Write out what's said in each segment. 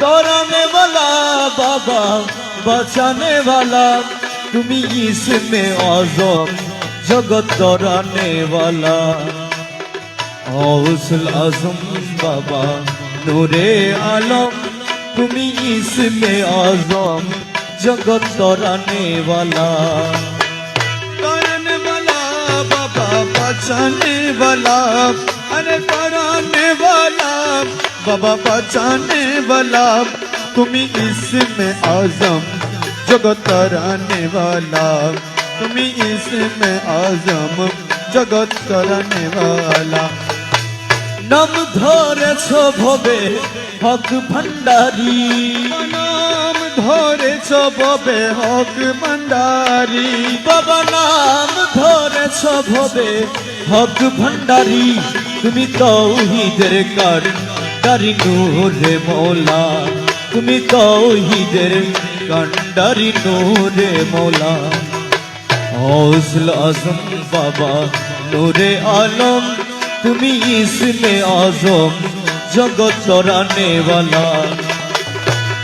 डराने वाला बाबा, बचाने वाला। तुम्ही इसमें आज़म जगत दौराने वाला। हौसल आज़म बाबा, नूरे आलम। तुम्ही इसमें आज़म जगत दौराने वाला। डराने वाला बाबा, बचाने वाला। बाबा बचाने वाला तुम्ही इसमें आजम जगत कराने वाला तुम्ही इसमें आजम जगत कराने वाला নাম ধরেছ ভবে হক ভান্ডারি নাম ধরেছ ববে হক মন্দারি বাবা নাম ধরেছ ভবে হক ভান্ডারি তুমি তৌহিদের কান্ডারি নূরে মৌলা, তুমি তৌহিদের কান্ডারি নূরে মৌলা। হৌসল আজম বাবা, নূরে আলম, তুমি ইসমে আজম, জগৎ চরানেওয়ালা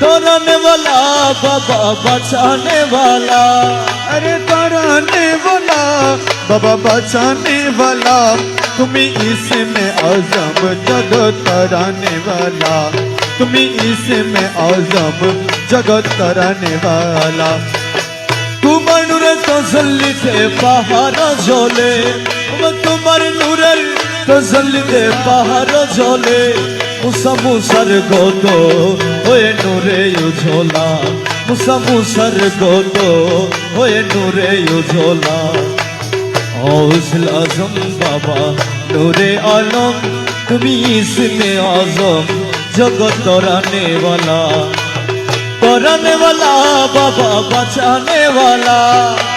তরানেওয়ালা বাবা বাঁচানেওয়ালা আরে তরানেওয়ালা वाला अरे कराने वाला बाबा बचाने वाला तुम्ही इसमें आजम जगत कराने वाला तुम्ही इसमें आजम जगत कराने वाला তোমার নূরে তসল্লিতে পাহাড় জ্বলে ও তোমার নূরের তসল্লিতে পাহাড় জ্বলে মুসা মুসার গত হয়ে নূরে উঝোলা মুসা মুসার গত হয়ে নূরে উঝোলা গৌসল আজম বাবা, নূরে আলম, তুমি ইসমে আজম, জগৎ তরানেওয়ালা তরানেওয়ালা বাবা, বাঁচানেওয়ালা।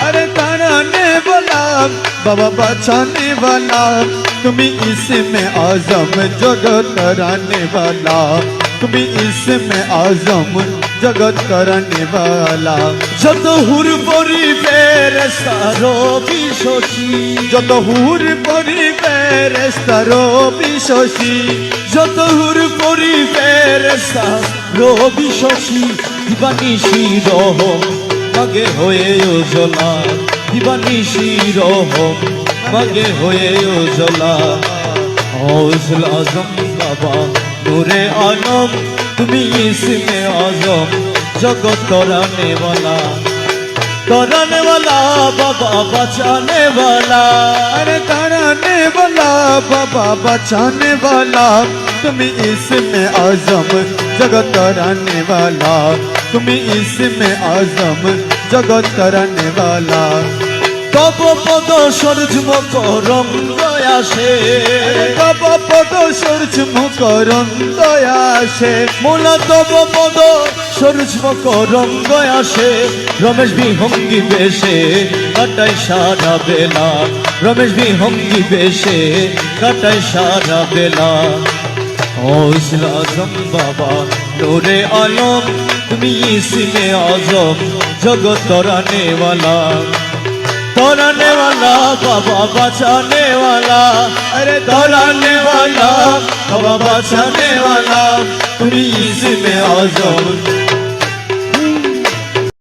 আরে তরানেওয়ালা বাবা, বাঁচানেওয়ালা। তুমি ইসমে আজম, জগৎ তরানেওয়ালা তুমি ইসমে আজম জগৎ করণে বালা। যত হুর পরিবের সারো বিশোষী যত হুর পরিবের সারো বিশোষী যত হুর পরিবের সারো বিশোষী দিবানিশি রহ মগে হয়ে উজলা দিবানিশি রহ মগে হয়ে উজলা হৌসলা জম বাবা নূরে আনম তুমি ইসমে আজম জগৎ তরানে বলা। তরানে বলা বাবা বাঁচানে বলা। আরে তরানে বলা বাবা বাঁচানে বলা। তুমি ইসমে আজম জগৎ তরানে বলা। তুমি ইসমে আজম জগৎ তরানে বলা। তব পদ সরজম করম দয়াসে বাবা পদ সূর্য মুকরম দয়াসে মোলা তব পদ সরজম করম দয়াসে রমেশ বিহঙ্গি বেশে কাটাই সারা বেলা। রমেশ বিহঙ্গি বেশে কাটাই সারা বেলা। হৌসল আজম বাবা নূরে আলম তুমি ইসমে আজম জগৎ তরানে દોલને વાલા બાબા બચાને વાલા અરે દોલને વાલા બાબા બચાને વાલા પ્લીઝ મેં આઝમ